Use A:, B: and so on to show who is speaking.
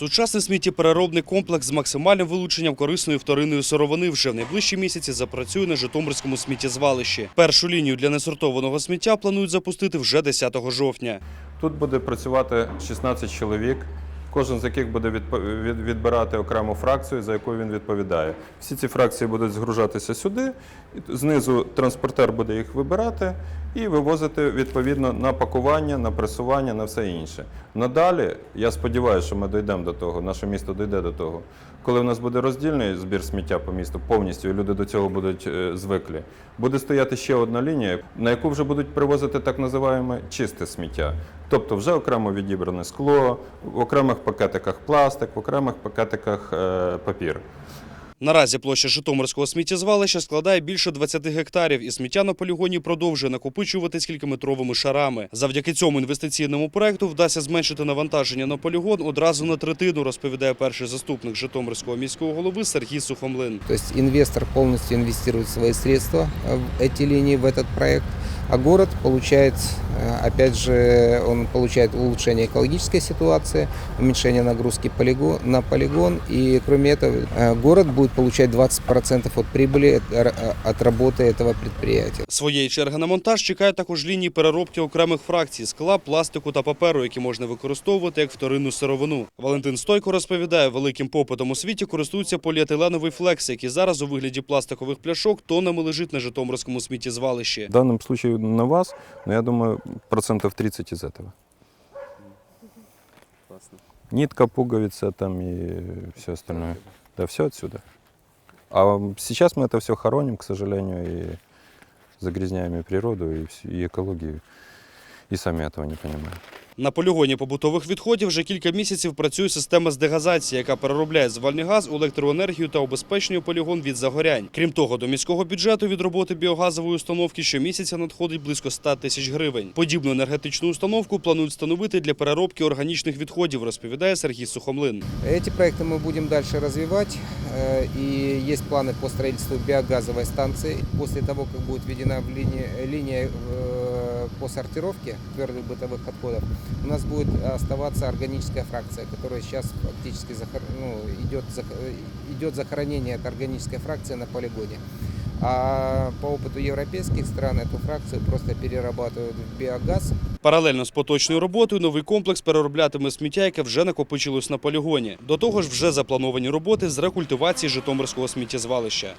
A: Сучасний сміттєпереробний комплекс з максимальним вилученням корисної вторинної сировини вже в найближчі місяці запрацює на Житомирському сміттєзвалищі. Першу лінію для несортованого сміття планують запустити вже 10 жовтня.
B: Тут буде працювати 16 чоловік, кожен з яких буде відбирати окрему фракцію, за яку він відповідає. Всі ці фракції будуть згружатися сюди, знизу транспортер буде їх вибирати і вивозити відповідно на пакування, на пресування, на все інше. Надалі, я сподіваюся, що ми дійдемо до того, наше місто дійде до того. Коли в нас буде роздільний збір сміття по місту повністю, і люди до цього будуть е, звиклі, буде стояти ще одна лінія, на яку вже будуть привозити так називаємо чисте сміття. Тобто вже окремо відібране скло, в окремих пакетиках пластик, в окремих пакетиках е, папір.
A: Наразі площа Житомирського сміттєзвалища складає більше 20 гектарів, і сміття на полігоні продовжує накопичуватись кількометровими шарами. Завдяки цьому інвестиційному проекту вдасться зменшити навантаження на полігон одразу на третину, розповідає перший заступник Житомирського міського голови Сергій Сухомлин.
C: То есть инвестор полностью инвестирует свои средства э, в эти линии, в этот проект, а город получает, э, опять же, он получает улучшение экологической ситуации, уменьшение нагрузки полигон, на полигон, и кроме этого э, город будет получать 20% от прибыли от, р- от работы этого предприятия.
A: Своєї черги на монтаж чекає також лінії переробки окремих фракцій скла, пластику та паперу, які можна використовувати як вторинну сировину. Валентин Стойко розповідає, великим попитом у світі користується поліетиленовий флекс, який зараз у вигляді пластикових пляшок тоннами лежить на Житомирському сміттєзвалищі.
B: В данном случае на вас, но я думаю, процентов 30 из этого. Нитка, пуговица там и все остальное. Да, все отсюда. А сейчас мы это все хороним, к сожалению, и загрязняем и природу, и, всю- и экологию. И сами этого не понимаем.
A: На полігоні побутових відходів вже кілька місяців працює система з дегазації, яка переробляє звальний газ у електроенергію та обезпечує полігон від загорянь. Крім того, до міського бюджету від роботи біогазової установки щомісяця надходить близько 100 тисяч гривень. Подібну енергетичну установку планують встановити для переробки органічних відходів, розповідає Сергій Сухомлин.
C: Эти проекты мы будем дальше развивать, э, и есть планы по строительству биогазовой станции. После того, как будет введена в линия, линия э, по сортировке твердых бытовых отходов, у нас будет оставаться органическая фракция, которая сейчас фактически захор- ну, идет, зах- э, идет захоронение этой органической фракции на полигоне. А по опыту европейских стран эту фракцию просто перерабатывают в биогаз
A: Паралельно з поточною роботою новий комплекс перероблятиме сміття, яке вже накопичилось на полігоні. До того ж, вже заплановані роботи з рекультивації Житомирського сміттєзвалища.